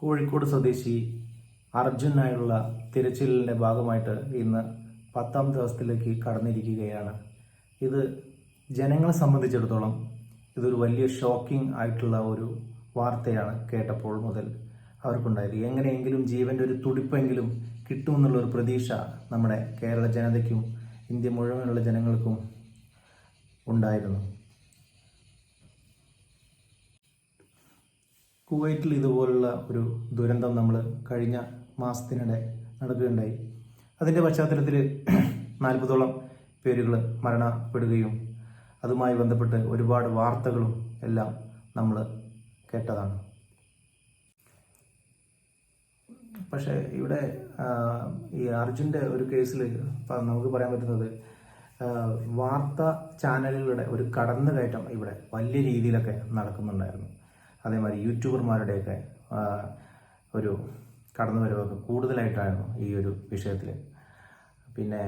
കോഴിക്കോട് സ്വദേശി അർജുനായുള്ള തിരച്ചിലിന്റെ ഭാഗമായിട്ട് ഇന്ന് പത്താം ദിവസത്തിലേക്ക് കടന്നിരിക്കുകയാണ്. ഇത് ജനങ്ങളെ സംബന്ധിച്ചിടത്തോളം ഇതൊരു വലിയ ഷോക്കിംഗ് ആയിട്ടുള്ള ഒരു വാർത്തയാണ് കേട്ടപ്പോൾ മുതൽ അവർക്കുണ്ടായത്. എങ്ങനെയെങ്കിലും ജീവന്റെ ഒരു തുടിപ്പെങ്കിലും കിട്ടുമെന്നുള്ള ഒരു പ്രതീക്ഷ നമ്മുടെ കേരള ജനതയ്ക്കും ഇന്ത്യ മുഴുവനുള്ള ജനങ്ങൾക്കും ഉണ്ടായിരുന്നു. കുവൈറ്റിൽ ഇതുപോലുള്ള ഒരു ദുരന്തം നമ്മൾ കഴിഞ്ഞ മാസത്തിനിടെ നടക്കുകയുണ്ടായി. അതിന്റെ പശ്ചാത്തലത്തിൽ നാൽപ്പതോളം പേരുകൾ മരണപ്പെടുകയും അതുമായി ബന്ധപ്പെട്ട് ഒരുപാട് വാർത്തകളും എല്ലാം നമ്മൾ കേട്ടതാണ്. പക്ഷേ ഇവിടെ ഈ അർജുന്റെ ഒരു കേസിൽ നമുക്ക് പറയാൻ പറ്റുന്നത് വാർത്താ ചാനലുകളുടെ ഒരു കടന്നുകയറ്റം ഇവിടെ വലിയ രീതിയിലൊക്കെ നടക്കുന്നുണ്ടായിരുന്നു. അതേമാതിരി യൂട്യൂബർമാരുടെയൊക്കെ ഒരു കടന്നുവരവൊക്കെ കൂടുതലായിട്ടായിരുന്നു ഈ ഒരു വിഷയത്തിൽ പിന്നെ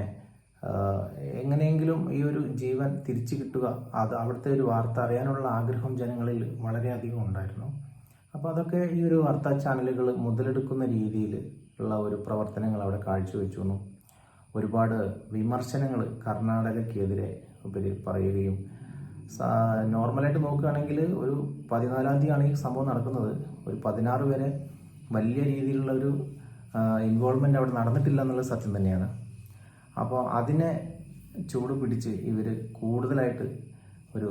എങ്ങനെയെങ്കിലും ഈ ഒരു ജീവൻ തിരിച്ചു കിട്ടുക അത് അവിടുത്തെ ഒരു വാർത്ത അറിയാനുള്ള ആഗ്രഹം ജനങ്ങളിൽ വളരെയധികം ഉണ്ടായിരുന്നു. അപ്പോൾ അതൊക്കെ ഈ ഒരു വാർത്താ ചാനലുകൾ മുതലെടുക്കുന്ന രീതിയിൽ ഉള്ള ഒരു പ്രവർത്തനങ്ങൾ അവിടെ കാഴ്ചവെച്ചു ഒരുപാട് വിമർശനങ്ങൾ കർണാടകയ്ക്കെതിരെ ഇവർ പറയുകയും നോർമലായിട്ട് നോക്കുകയാണെങ്കിൽ ഒരു പതിനാലാം തീയതി ആണെങ്കിൽ സംഭവം നടക്കുന്നത്. ഒരു പതിനാറ് വരെ വലിയ രീതിയിലുള്ള ഒരു ഇൻവോൾവ്മെന്റ് അവിടെ നടന്നിട്ടില്ല എന്നുള്ള സത്യം തന്നെയാണ്. അപ്പോൾ അതിനെ ചൂട് പിടിച്ച് ഇവർ കൂടുതലായിട്ട് ഒരു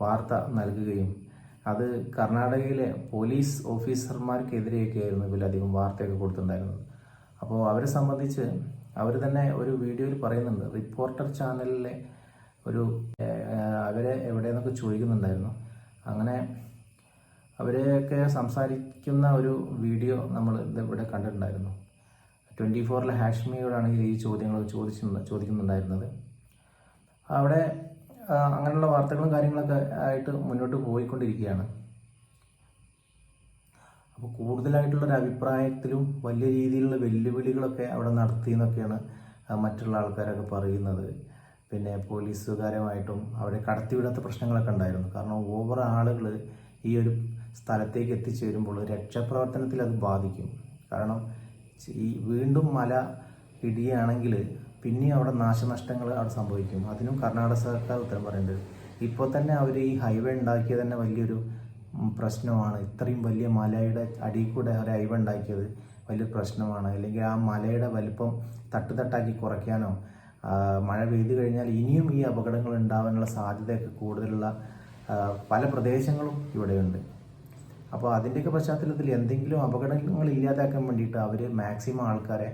വാർത്ത നൽകുകയും അത് കർണാടകയിലെ പോലീസ് ഓഫീസർമാർക്കെതിരെയൊക്കെ ആയിരുന്നു ഇവരധികം വാർത്തയൊക്കെ കൊടുത്തിട്ടുണ്ടായിരുന്നത്. അപ്പോൾ അവരെ സംബന്ധിച്ച് അവർ തന്നെ ഒരു വീഡിയോയിൽ പറയുന്നുണ്ട്. റിപ്പോർട്ടർ ചാനലിലെ ഒരു അവരെ എവിടെയെന്നൊക്കെ ചോദിക്കുന്നുണ്ടായിരുന്നു. അങ്ങനെ അവരെയൊക്കെ സംസാരിക്കുന്ന ഒരു വീഡിയോ നമ്മൾ ഇവിടെ കണ്ടിട്ടുണ്ടായിരുന്നു. ട്വന്റി ഫോറിലെ ഹാഷ്മിയോടാണ് ഈ ചോദ്യങ്ങൾ ചോദിച്ചു ചോദിക്കുന്നുണ്ടായിരുന്നത്. അവിടെ അങ്ങനെയുള്ള വാർത്തകളും കാര്യങ്ങളൊക്കെ ആയിട്ട് മുന്നോട്ട് പോയിക്കൊണ്ടിരിക്കുകയാണ്. അപ്പോൾ കൂടുതലായിട്ടുള്ളൊരു അഭിപ്രായത്തിലും വലിയ രീതിയിലുള്ള വെല്ലുവിളികളൊക്കെ അവിടെ നടത്തി എന്നൊക്കെയാണ് മറ്റുള്ള ആൾക്കാരൊക്കെ പറയുന്നത്. പിന്നെ പോലീസുകാരുമായിട്ടും അവിടെ കടത്തിവിടാത്ത പ്രശ്നങ്ങളൊക്കെ ഉണ്ടായിരുന്നു. കാരണം ഓവർ ആളുകൾ ഈ ഒരു സ്ഥലത്തേക്ക് എത്തിച്ചേരുമ്പോൾ രക്ഷാപ്രവർത്തനത്തിൽ അത് ബാധിക്കും. കാരണം ഈ വീണ്ടും മല ഇടിയാണെങ്കിൽ പിന്നെയും അവിടെ നാശനഷ്ടങ്ങൾ അവിടെ സംഭവിക്കും. അതിനും കർണാടക സർക്കാർ ഉത്തരം പറയേണ്ടത് ഇപ്പോൾ തന്നെ അവർ ഈ ഹൈവേ ഉണ്ടാക്കിയത് തന്നെ വലിയൊരു പ്രശ്നമാണ്. ഇത്രയും വലിയ മലയുടെ അടിയിൽ കൂടെ ഒരു ഹൈവേ ഉണ്ടാക്കിയത് വലിയ പ്രശ്നമാണ്. അല്ലെങ്കിൽ ആ മലയുടെ വലിപ്പം തട്ടുതട്ടാക്കി കുറയ്ക്കാനോ മഴ പെയ്തു കഴിഞ്ഞാൽ ഇനിയും ഈ അപകടങ്ങൾ ഉണ്ടാവാനുള്ള സാധ്യതയൊക്കെ കൂടുതലുള്ള പല പ്രദേശങ്ങളും ഇവിടെയുണ്ട്. അപ്പോൾ അതിന്റെയൊക്കെ പശ്ചാത്തലത്തിൽ എന്തെങ്കിലും അപകടങ്ങൾ ഇല്ലാതാക്കാൻ വേണ്ടിയിട്ട് അവർ മാക്സിമം ആൾക്കാരെ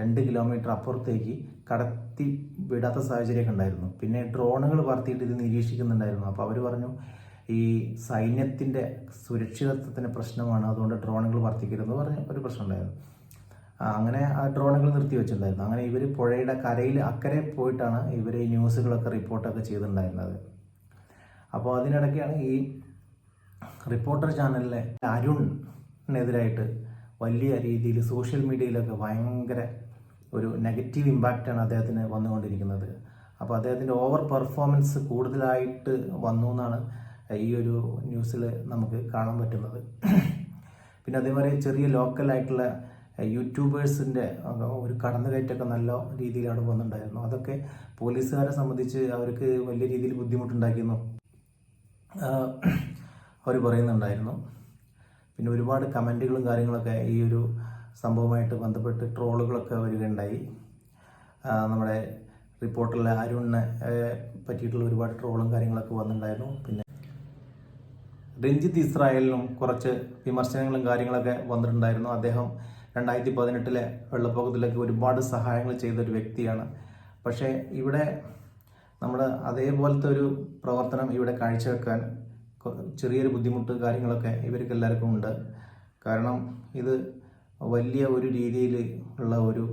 രണ്ട് കിലോമീറ്റർ അപ്പുറത്തേക്ക് കടത്തി വിടാത്ത സാഹചര്യമൊക്കെ ഉണ്ടായിരുന്നു. പിന്നെ ഡ്രോണുകൾ പറത്തിയിട്ട് ഇത് നിരീക്ഷിക്കുന്നുണ്ടായിരുന്നു. അപ്പോൾ അവർ പറഞ്ഞു ഈ സൈന്യത്തിന്റെ സുരക്ഷിതത്വത്തിന്റെ പ്രശ്നമാണ് അതുകൊണ്ട് ഡ്രോണുകൾ വർത്തിക്കരുതെന്ന് പറഞ്ഞ ഒരു പ്രശ്നം ഉണ്ടായിരുന്നു. ആ, അങ്ങനെ ആ ഡ്രോണുകൾ നിർത്തി വെച്ചിട്ടുണ്ടായിരുന്നു. അങ്ങനെ ഇവർ പുഴയുടെ കരയിൽ അക്കരെ പോയിട്ടാണ് ഇവർ ഈ ന്യൂസുകളൊക്കെ റിപ്പോർട്ടൊക്കെ ചെയ്തിട്ടുണ്ടായിരുന്നത്. അപ്പോൾ അതിനിടയ്ക്കാണ് ഈ റിപ്പോർട്ടർ ചാനലിലെ അരുണിനെതിരായിട്ട് വലിയ രീതിയിൽ സോഷ്യൽ മീഡിയയിലൊക്കെ ഭയങ്കര ഒരു നെഗറ്റീവ് ഇമ്പാക്റ്റാണ് അദ്ദേഹത്തിന് വന്നുകൊണ്ടിരിക്കുന്നത്. അപ്പോൾ അദ്ദേഹത്തിന്റെ ഓവർ പെർഫോമൻസ് കൂടുതലായിട്ട് വന്നു എന്നാണ് ഈ ഒരു ന്യൂസിൽ നമുക്ക് കാണാൻ പറ്റുന്നത്. പിന്നെ അതേപോലെ ചെറിയ ലോക്കലായിട്ടുള്ള യൂട്യൂബേഴ്സിന്റെ ഒരു കടന്നുകയറ്റമൊക്കെ നല്ല രീതിയിലാണ് വന്നിട്ടുണ്ടായിരുന്നു. അതൊക്കെ പോലീസുകാരെ സംബന്ധിച്ച് അവർക്ക് വലിയ രീതിയിൽ ബുദ്ധിമുട്ടുണ്ടാക്കിയെന്നും അവർ പറയുന്നുണ്ടായിരുന്നു. പിന്നെ ഒരുപാട് കമന്റുകളും കാര്യങ്ങളൊക്കെ ഈ ഒരു സംഭവമായിട്ട് ബന്ധപ്പെട്ട് ട്രോളുകളൊക്കെ വരികയുണ്ടായി. നമ്മുടെ റിപ്പോർട്ടറിലെ അരുണിനെ പറ്റിയിട്ടുള്ള ഒരുപാട് ട്രോളും കാര്യങ്ങളൊക്കെ വന്നിട്ടുണ്ടായിരുന്നു. പിന്നെ രഞ്ജിത്ത് ഇസ്രായേലിനും കുറച്ച് വിമർശനങ്ങളും കാര്യങ്ങളൊക്കെ വന്നിട്ടുണ്ടായിരുന്നു. അദ്ദേഹം രണ്ടായിരത്തി പതിനെട്ടിലെ വെള്ളപ്പൊക്കത്തിലൊക്കെ ഒരുപാട് സഹായങ്ങൾ ചെയ്ത ഒരു വ്യക്തിയാണ്. പക്ഷേ ഇവിടെ നമ്മൾ അതേപോലത്തെ ഒരു പ്രവർത്തനം ഇവിടെ കാഴ്ചവെക്കാൻ ചെറിയൊരു ബുദ്ധിമുട്ട് കാര്യങ്ങളൊക്കെ ഇവർക്ക് എല്ലാവർക്കും ഉണ്ട്. കാരണം ഇത് വലിയ ഒരു രീതിയിൽ ഉള്ള ഒരു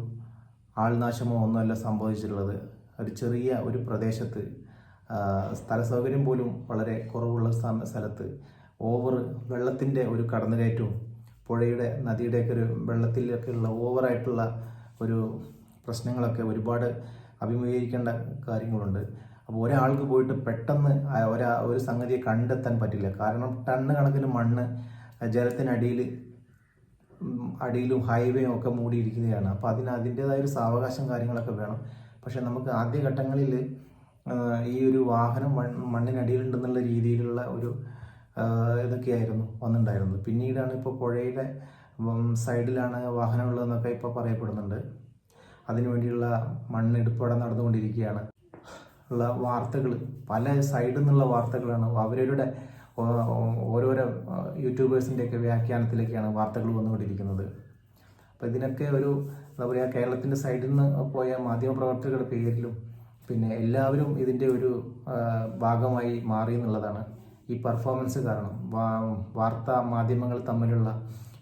ആൾനാശമോ ഒന്നുമല്ല സംഭവിച്ചിട്ടുള്ളത്. ഒരു ചെറിയ ഒരു പ്രദേശത്ത് സ്ഥല സൗകര്യം പോലും വളരെ കുറവുള്ള സ്ഥലത്ത് ഓവർ വെള്ളത്തിന്റെ ഒരു കടന്നുകയറ്റവും പുഴയുടെ നദിയുടെയൊക്കെ ഒരു വെള്ളത്തിലൊക്കെ ഉള്ള ഓവറായിട്ടുള്ള ഒരു പ്രശ്നങ്ങളൊക്കെ ഒരുപാട് അഭിമുഖീകരിക്കേണ്ട കാര്യങ്ങളുണ്ട്. അപ്പോൾ ഒരാൾക്ക് പോയിട്ട് പെട്ടെന്ന് ഒരാ ഒരു സംഗതിയെ കണ്ടെത്താൻ പറ്റില്ല. കാരണം ടണ്ണ് കണക്കിന് മണ്ണ് ജലത്തിനടിയിൽ അടിയിലും ഹൈവേയും ഒക്കെ മൂടിയിരിക്കുകയാണ്. അപ്പോൾ അതിന് അതിന്റേതായ ഒരു സാവകാശം കാര്യങ്ങളൊക്കെ വേണം. പക്ഷേ നമുക്ക് ആദ്യഘട്ടങ്ങളിൽ ഈ ഒരു വാഹനം മണ്ണിനടിയിലുണ്ടെന്നുള്ള രീതിയിലുള്ള ഒരു ഇതൊക്കെയായിരുന്നു വന്നിട്ടുണ്ടായിരുന്നത്. പിന്നീടാണ് ഇപ്പോൾ പുഴയുടെ സൈഡിലാണ് വാഹനമുള്ളതെന്നൊക്കെ ഇപ്പോൾ പറയപ്പെടുന്നുണ്ട്. അതിനുവേണ്ടിയുള്ള മണ്ണെടുപ്പ് അവിടെ നടന്നുകൊണ്ടിരിക്കുകയാണ്. ഉള്ള വാർത്തകൾ പല സൈഡിൽ നിന്നുള്ള വാർത്തകളാണ്. അവരവരുടെ ഓരോരോ യൂട്യൂബേഴ്സിന്റെയൊക്കെ വ്യാഖ്യാനത്തിലേക്കാണ് വാർത്തകൾ വന്നുകൊണ്ടിരിക്കുന്നത്. അപ്പോൾ ഇതിനൊക്കെ ഒരു എന്താ പറയുക കേരളത്തിന്റെ സൈഡിൽ നിന്ന് പോയ മാധ്യമപ്രവർത്തകരുടെ പേരിലും പിന്നെ എല്ലാവരും ഇതിന്റെ ഒരു ഭാഗമായി മാറി എന്നുള്ളതാണ്. ഈ പെർഫോമൻസ് കാരണം വാർത്താ മാധ്യമങ്ങൾ തമ്മിലുള്ള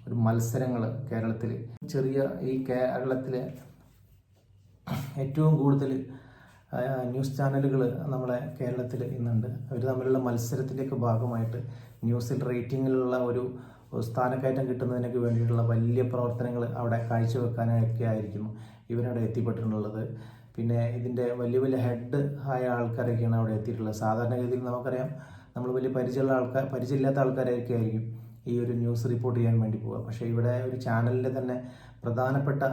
ഒരു മത്സരങ്ങൾ കേരളത്തിൽ ചെറിയ ഈ കേരളത്തിലെ ഏറ്റവും കൂടുതൽ ന്യൂസ് ചാനലുകൾ നമ്മളെ കേരളത്തിൽ ഇന്നുണ്ട്. അവർ തമ്മിലുള്ള മത്സരത്തിന്റെയൊക്കെ ഭാഗമായിട്ട് ന്യൂസിൽ റേറ്റിങ്ങിലുള്ള ഒരു സ്ഥാനക്കയറ്റം കിട്ടുന്നതിനൊക്കെ വേണ്ടിയിട്ടുള്ള വലിയ പ്രവർത്തനങ്ങൾ അവിടെ കാഴ്ചവെക്കാനൊക്കെ ആയിരിക്കും ഇവരവിടെ എത്തിപ്പെട്ടിട്ടുള്ളത്. പിന്നെ ഇതിന്റെ വലിയ വലിയ ഹെഡ് ആയ ആൾക്കാരൊക്കെയാണ് അവിടെ എത്തിയിട്ടുള്ളത്. സാധാരണഗതിയിൽ നമുക്കറിയാം നമ്മൾ വലിയ പരിചയമുള്ള ആൾക്കാർ പരിചയമില്ലാത്ത ആൾക്കാരൊക്കെ ആയിരിക്കും ഈ ഒരു ന്യൂസ് റിപ്പോർട്ട് ചെയ്യാൻ വേണ്ടി പോവുക. പക്ഷേ ഇവിടെ ഒരു ചാനലിന്റെ തന്നെ പ്രധാനപ്പെട്ട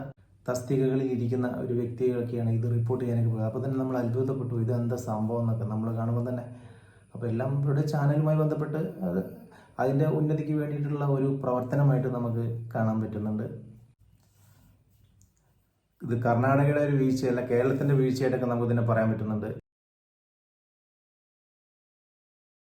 തസ്തികകളിൽ ഇരിക്കുന്ന ഒരു വ്യക്തികളൊക്കെയാണ് ഇത് റിപ്പോർട്ട് ചെയ്യാനൊക്കെ പോകുക അപ്പോൾ തന്നെ നമ്മൾ അത്ഭുതപ്പെട്ടു. ഇത് എന്താ സംഭവം എന്നൊക്കെ നമ്മൾ കാണുമ്പോൾ തന്നെ അപ്പോൾ എല്ലാം ഇവിടെ ചാനലുമായി ബന്ധപ്പെട്ട് അത് അതിന്റെ ഉന്നതിക്ക് വേണ്ടിയിട്ടുള്ള ഒരു പ്രവർത്തനമായിട്ട് നമുക്ക് കാണാൻ പറ്റുന്നുണ്ട്. ഇത് കർണാടകയുടെ ഒരു വീഴ്ചയല്ല കേരളത്തിന്റെ വീഴ്ചയായിട്ടൊക്കെ നമുക്ക് ഇതിനെ പറയാൻ പറ്റുന്നുണ്ട്.